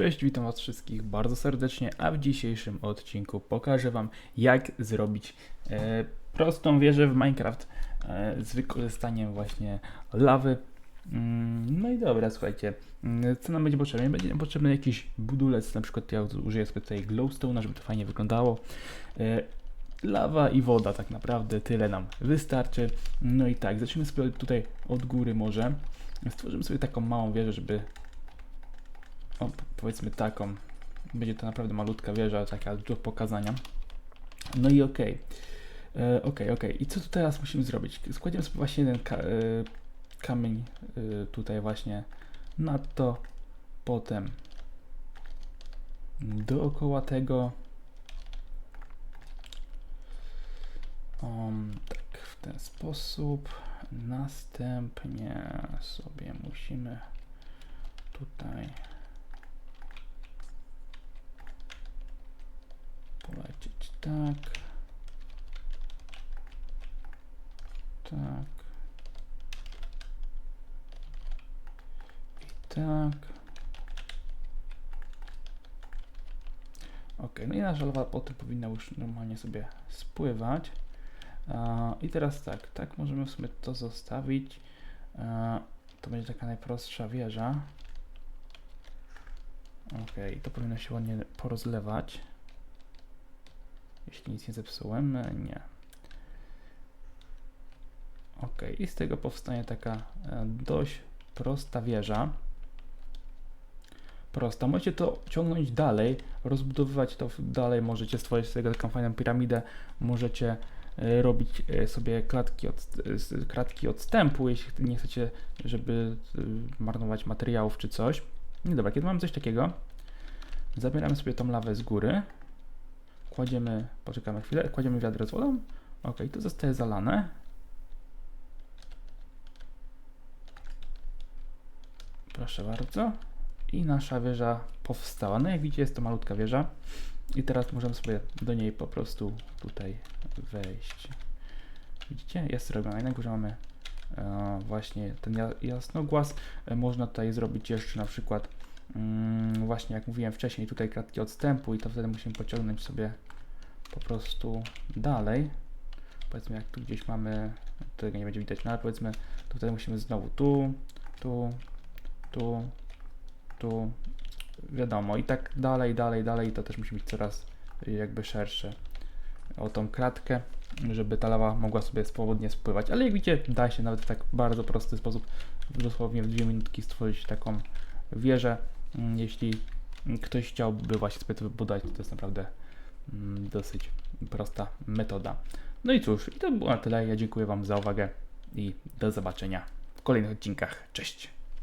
Cześć, witam Was wszystkich bardzo serdecznie, a w dzisiejszym odcinku pokażę Wam jak zrobić e, prostą wieżę w Minecraft e, z wykorzystaniem właśnie lawy. Mm, no i dobra, słuchajcie, mm, co nam będzie potrzebne? Będzie nam potrzebny jakiś budulec, na przykład ja użyję sobie tutaj glowstone, żeby to fajnie wyglądało. E, lawa i woda tak naprawdę, tyle nam wystarczy. No i tak, zacznijmy sobie tutaj od góry może. Stworzymy sobie taką małą wieżę, żeby o, powiedzmy taką. Będzie to naprawdę malutka wieża, taka do pokazania. No i okej. E, Okej, okej. I co tu teraz musimy zrobić? Składziemy sobie właśnie ten ka- e, kamień e, tutaj właśnie na to. Potem dookoła tego um, tak w ten sposób. Następnie sobie musimy tutaj tak. Tak. I tak. Ok, no i nasza lawa potem powinna już normalnie sobie spływać. I teraz tak, tak możemy w sumie to zostawić. To będzie taka najprostsza wieża. Ok, to powinno się ładnie porozlewać. Jeśli nic nie zepsułem, E, nie. Ok, i z tego powstanie taka e, dość prosta wieża. Prosta. Możecie to ciągnąć dalej, rozbudowywać to dalej, możecie stworzyć z tego taką fajną piramidę, możecie e, robić sobie klatki, od, kratki odstępu, jeśli nie chcecie, żeby marnować materiałów czy coś. No dobra, kiedy mamy coś takiego, zabieramy sobie tą lawę z góry, kładziemy, poczekamy chwilę, kładziemy wiadro z wodą, ok, to zostaje zalane. Proszę bardzo. I nasza wieża powstała. No jak widzicie jest to malutka wieża. I teraz możemy sobie do niej po prostu tutaj wejść. Widzicie? Jest zrobione. I na górze mamy e, właśnie ten ja- jasnogłaz. E, można tutaj zrobić jeszcze na przykład mm, właśnie jak mówiłem wcześniej tutaj kratki odstępu i to wtedy musimy pociągnąć sobie po prostu dalej. Powiedzmy jak tu gdzieś mamy, tego nie będzie widać, no ale powiedzmy tutaj musimy znowu tu, tu, tu, tu, wiadomo i tak dalej, dalej, dalej i to też musi być coraz y, jakby szersze. O tą kratkę, żeby ta lawa mogła sobie swobodnie spływać, ale jak widzicie da się nawet w tak bardzo prosty sposób dosłownie w dwie minutki stworzyć taką wieżę, Mm, jeśli ktoś chciałby właśnie sobie to wybudować, to, jest naprawdę dosyć prosta metoda. No i cóż, i to było na tyle. Ja dziękuję Wam za uwagę i do zobaczenia w kolejnych odcinkach. Cześć!